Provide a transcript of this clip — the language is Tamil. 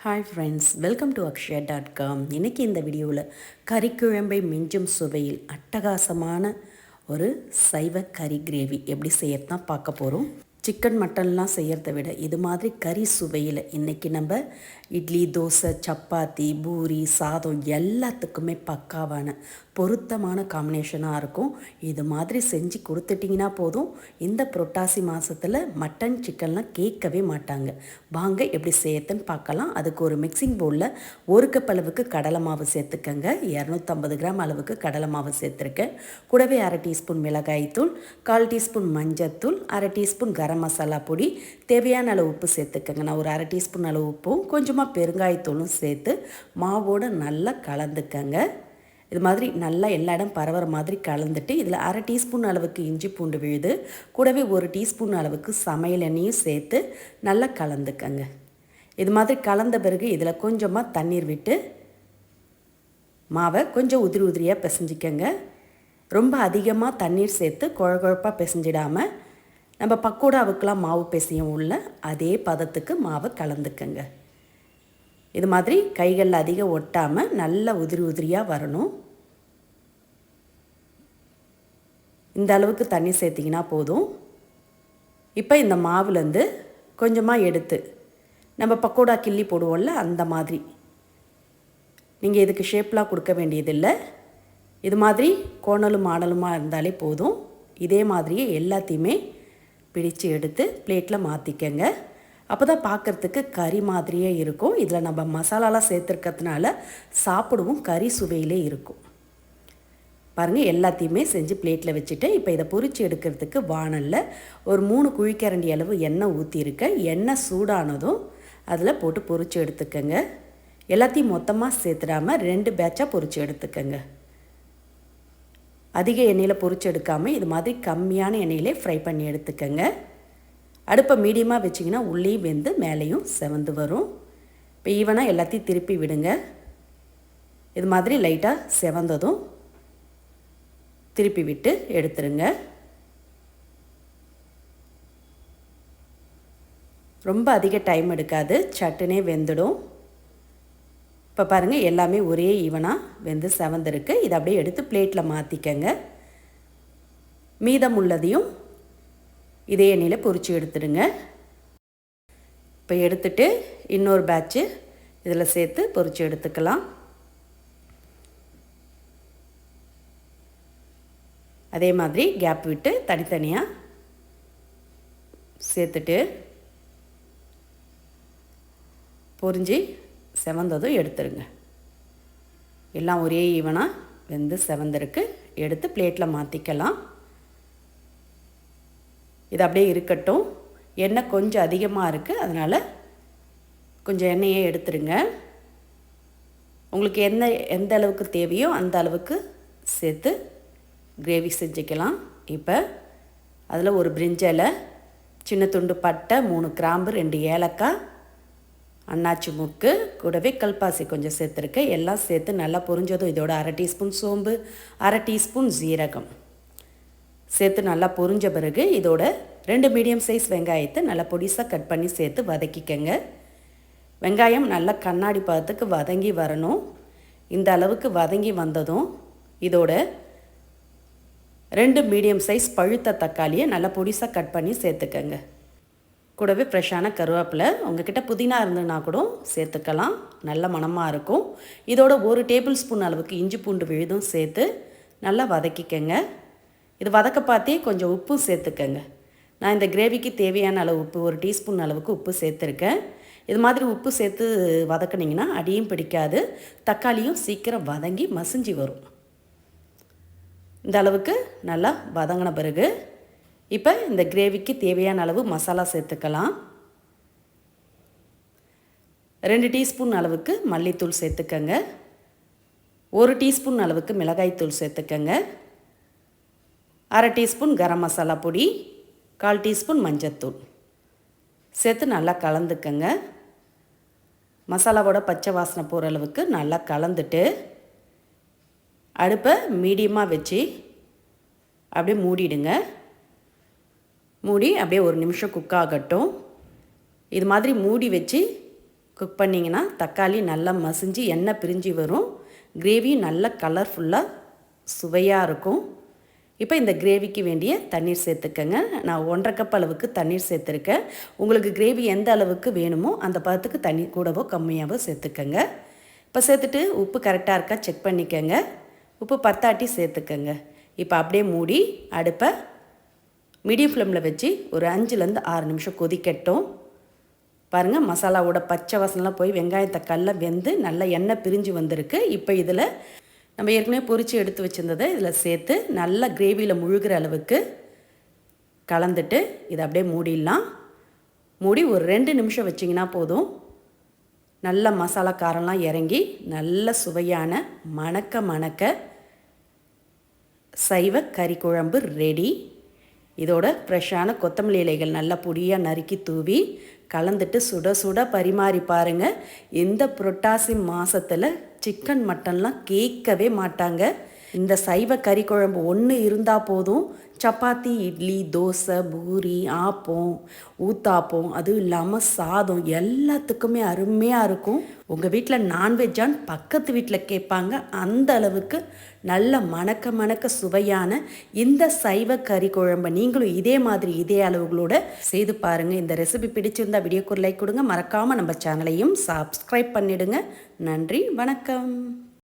Hi friends welcome to Akshaya dot com இன்றைக்கி இந்த வீடியோவில் கறிக்குழம்பை மிஞ்சும் சுவையில் அட்டகாசமான ஒரு சைவ கறி கிரேவி எப்படி செய்யறதுனா பார்க்க போகிறோம் சிக்கன் மட்டன்லாம் செய்கிறத விட இது மாதிரி கறி சுவையில் இன்றைக்கி நம்ம இட்லி தோசை சப்பாத்தி பூரி சாதம் எல்லாத்துக்குமே பக்காவான பொருத்தமான காம்பினேஷனாக இருக்கும். இது மாதிரி செஞ்சு கொடுத்துட்டிங்கன்னா போதும். இந்த புரட்டாசி மாதத்தில் மட்டன் சிக்கன்லாம் கேட்கவே மாட்டாங்க. வாங்க எப்படி செய்யறதுன்னு பார்க்கலாம். அதுக்கு ஒரு மிக்சிங் பவுலில் ஒரு கப் அளவுக்கு கடலை மாவு சேர்த்துக்கங்க. இரநூத்தம்பது கிராம் அளவுக்கு கடலை மாவு சேர்த்துருக்கேன். கூடவே அரை டீஸ்பூன் மிளகாய்த்தூள் கால் டீஸ்பூன் மஞ்சத்தூள் அரை டீஸ்பூன் கரம் கரம் மசாலா பொடி தேவையான அளவு உப்பு சேர்த்துக்கங்க. நான் ஒரு அரை டீஸ்பூன் அளவு உப்பும் கொஞ்சமாக பெருங்காயத்தூளும் சேர்த்து மாவோடு நல்லா கலந்துக்கங்க. இது மாதிரி நல்லா எல்லா இடம் பரவுற மாதிரி கலந்துட்டு இதில் அரை டீஸ்பூன் அளவுக்கு இஞ்சி பூண்டு விழுது கூடவே ஒரு டீஸ்பூன் அளவுக்கு சமையல் எண்ணெயும் சேர்த்து நல்லா கலந்துக்கங்க. இது மாதிரி கலந்த பிறகு இதில் கொஞ்சமாக தண்ணீர் விட்டு மாவை கொஞ்சம் உதிரி உதிரியாக பிசைஞ்சிக்கங்க. ரொம்ப அதிகமாக தண்ணீர் சேர்த்து குழ குழப்பாக பிசைஞ்சிடாமல் நம்ம பக்கோடாவுக்கெலாம் மாவு பிசையும் உள்ள அதே பதத்துக்கு மாவை கலந்துக்கங்க. இது மாதிரி கைகளில் அதிகம் ஒட்டாமல் நல்லா உதிரி உதிரியாக வரணும். இந்த அளவுக்கு தண்ணி சேர்த்திங்கன்னா போதும். இப்போ இந்த மாவுலேருந்து கொஞ்சமாக எடுத்து நம்ம பக்கோடா கிள்ளி போடுவோம்ல அந்த மாதிரி. நீங்கள் இதுக்கு ஷேப்லாம் கொடுக்க வேண்டியதில்லை. இது மாதிரி கோணலும் மாடலுமாக இருந்தாலே போதும். இதே மாதிரியே எல்லாத்தையுமே பிடிச்சு எடுத்து பிளேட்டில் மாற்றிக்கங்க அப்போ தான் பார்க்குறதுக்கு கறி மாதிரியே இருக்கும். இதில் நம்ம மசாலாலாம் சேர்த்துருக்கிறதுனால சாப்பிடவும் கறி சுவையிலே இருக்கும். பாருங்கள் எல்லாத்தையுமே செஞ்சு பிளேட்டில் வச்சுட்டு இப்போ இதை பொரித்து எடுக்கிறதுக்கு வானலில் ஒரு மூணு குழிக்கரண்டி அளவு எண்ணெய் ஊற்றியிருக்கேன் எண்ணெய் சூடானதும் அதில் போட்டு பொரித்து எடுத்துக்கோங்க. எல்லாத்தையும் மொத்தமாக சேர்த்துடாமல் ரெண்டு பேட்சாக பொரித்து எடுத்துக்கோங்க. அதிக எண்ணெயில் பொறிச்சு எடுக்காமல் இது மாதிரி கம்மியான எண்ணெயிலே ஃப்ரை பண்ணி எடுத்துக்கங்க. அடுப்பை மீடியமாக வச்சிங்கன்னா உள்ளேயும் வெந்து மேலேயும் செவந்து வரும். இப்போ ஈவனாக எல்லாத்தையும் திருப்பி விடுங்க. இது மாதிரி லைட்டாக செவந்ததும் திருப்பி விட்டு எடுத்துருங்க. ரொம்ப அதிக டைம் எடுக்காது. சட்டுனே வெந்துடும். இப்போ பாருங்கள் எல்லாமே ஒரே ஈவனாக வெந்து செவந்திருக்கு இதை அப்படியே எடுத்து பிளேட்டில் மாற்றிக்கங்க மீதம் உள்ளதையும் இதே எண்ணெயில் பொறிச்சு எடுத்துடுங்க. இப்போ எடுத்துட்டு இன்னொரு பேட்ச்சு இதில் சேர்த்து பொறிச்சு எடுத்துக்கலாம். அதே மாதிரி கேப் விட்டு தனித்தனியாக சேர்த்துட்டு பொறிஞ்சு செவந்ததும் எடுத்துருங்க. எல்லாம் ஒரே ஈவனாக வெந்து செவந்திருக்கு. எடுத்து பிளேட்டில் மாற்றிக்கலாம் இது அப்படியே இருக்கட்டும். எண்ணெய் கொஞ்சம் அதிகமாக இருக்குது அதனால் கொஞ்சம் எண்ணெயே எடுத்துருங்க. உங்களுக்கு என்ன எந்த அளவுக்கு தேவையோ அந்த அளவுக்கு சேர்த்து கிரேவி செஞ்சுக்கலாம். இப்போ அதில் ஒரு பிரிஞ்சலை சின்ன துண்டு பட்டை மூணு கிராம்பு ரெண்டு ஏலக்காய் அண்ணாச்சி முக்கு கூடவே கல்பாசி கொஞ்சம் சேர்த்துருக்கேன் எல்லாம் சேர்த்து நல்லா பொரிஞ்சதும் இதோட அரை டீஸ்பூன் சோம்பு அரை டீஸ்பூன் ஜீரகம் சேர்த்து நல்லா பொரிஞ்ச பிறகு இதோட ரெண்டு மீடியம் சைஸ் வெங்காயத்தை நல்லா பொடிசாக கட் பண்ணி சேர்த்து வதக்கிக்கங்க. வெங்காயம் நல்லா கண்ணாடி பதத்துக்கு வதங்கி வரணும். இந்த அளவுக்கு வதங்கி வந்ததும் இதோட ரெண்டு மீடியம் சைஸ் பழுத்த தக்காளியை நல்லா பொடிசாக கட் பண்ணி சேர்த்துக்கங்க. கூடவே ஃப்ரெஷ்ஷான கருவேப்பிலை உங்ககிட்ட புதினா இருந்ததுன்னா கூட சேர்த்துக்கலாம். நல்ல மணமாக இருக்கும். இதோட ஒரு டேபிள் ஸ்பூன் அளவுக்கு இஞ்சி பூண்டு விழுதும் சேர்த்து நல்லா வதக்கிக்கங்க. இது வதக்க பார்த்தே கொஞ்சம் உப்பும் சேர்த்துக்கங்க. நான் இந்த கிரேவிக்கு தேவையான அளவு உப்பு ஒரு டீஸ்பூன் அளவுக்கு உப்பு சேர்த்துருக்கேன். இது மாதிரி உப்பு சேர்த்து வதக்குனிங்கன்னா அடியும் பிடிக்காது. தக்காளியும் சீக்கிரம் வதங்கி மசிஞ்சு வரும். இந்த அளவுக்கு நல்லா வதங்கின பிறகு இப்போ இந்த கிரேவிக்கு தேவையான அளவு மசாலா சேர்த்துக்கலாம். ரெண்டு டீஸ்பூன் அளவுக்கு மல்லித்தூள் சேர்த்துக்கங்க. ஒரு டீஸ்பூன் அளவுக்கு மிளகாய்த்தூள் சேர்த்துக்கங்க. அரை டீஸ்பூன் கரம் மசாலா பொடி கால் டீஸ்பூன் மஞ்சத்தூள் சேர்த்து நல்லா கலந்துக்கங்க. மசாலாவோட பச்சை வாசனை போகிற அளவுக்கு நல்லா கலந்துட்டு அடுப்பை மீடியமாக வச்சு அப்படியே மூடிடுங்க. மூடி அப்படியே ஒரு நிமிஷம் குக் ஆகட்டும். இது மாதிரி மூடி வச்சு குக் பண்ணிங்கன்னா தக்காளி நல்லா மசிஞ்சு எண்ணெய் பிரிஞ்சு வரும். கிரேவி நல்ல கலர்ஃபுல்லாக சுவையாக இருக்கும். இப்போ இந்த கிரேவிக்கு வேண்டிய தண்ணீர் சேர்த்துக்கங்க. நான் ஒன்றரை கப் அளவுக்கு தண்ணீர் சேர்த்துருக்கேன். உங்களுக்கு கிரேவி எந்த அளவுக்கு வேணுமோ அந்த பதத்துக்கு தண்ணி கூடவோ கம்மியாகவோ சேர்த்துக்கங்க. இப்போ சேர்த்துட்டு உப்பு கரெக்டாக இருக்கா செக் பண்ணிக்கோங்க. உப்பு பத்தாட்டி சேர்த்துக்கங்க. இப்போ அப்படியே மூடி அடுப்பை மீடியம் ஃப்ளேமில் வச்சு ஒரு அஞ்சுலேருந்து ஆறு நிமிஷம் கொதிக்கட்டும். பாருங்கள் மசாலாவோட பச்சை வாசனெலாம் போய் வெங்காயம் தக்காளில் வெந்து நல்லா எண்ணெய் பிரிஞ்சு வந்திருக்கு. இப்போ இதில் நம்ம ஏற்கனவே பொரித்து எடுத்து வச்சுருந்ததை இதில் சேர்த்து நல்லா கிரேவியில் முழுகிற அளவுக்கு கலந்துட்டு இதை அப்படியே மூடிடலாம். மூடி ஒரு ரெண்டு நிமிஷம் வச்சிங்கன்னா போதும். நல்ல மசாலா காரம்லாம் இறங்கி நல்ல சுவையான மணக்க மணக்க சைவ கறி குழம்பு ரெடி இதோட ஃப்ரெஷ்ஷான கொத்தமல்லி இலைகள் நல்லா பொடியாக நறுக்கி தூவி கலந்துட்டு சுட சுட பரிமாறி பாருங்கள் இந்த புரட்டாசி மாதத்தில் சிக்கன் மட்டன்லாம் கேட்கவே மாட்டாங்க. இந்த சைவ கறி குழம்பு ஒன்று இருந்தால் போதும். சப்பாத்தி இட்லி தோசை பூரி ஆப்பம் ஊத்தாப்பம் அதுவும் இல்லாமல் சாதம் எல்லாத்துக்குமே அருமையாக இருக்கும். உங்கள் வீட்டில் நான்வெஜ்ஜான்னு பக்கத்து வீட்டில் கேட்பாங்க அந்த அளவுக்கு நல்ல மணக்க மணக்க சுவையான இந்த சைவ கறி குழம்பை நீங்களும் இதே மாதிரி இதே அளவுகளோட செய்து பாருங்கள் இந்த ரெசிபி பிடிச்சிருந்தா வீடியோக்கு லைக் கொடுங்க. மறக்காமல் நம்ம சேனலையும் சப்ஸ்கிரைப் பண்ணிடுங்க. நன்றி வணக்கம்.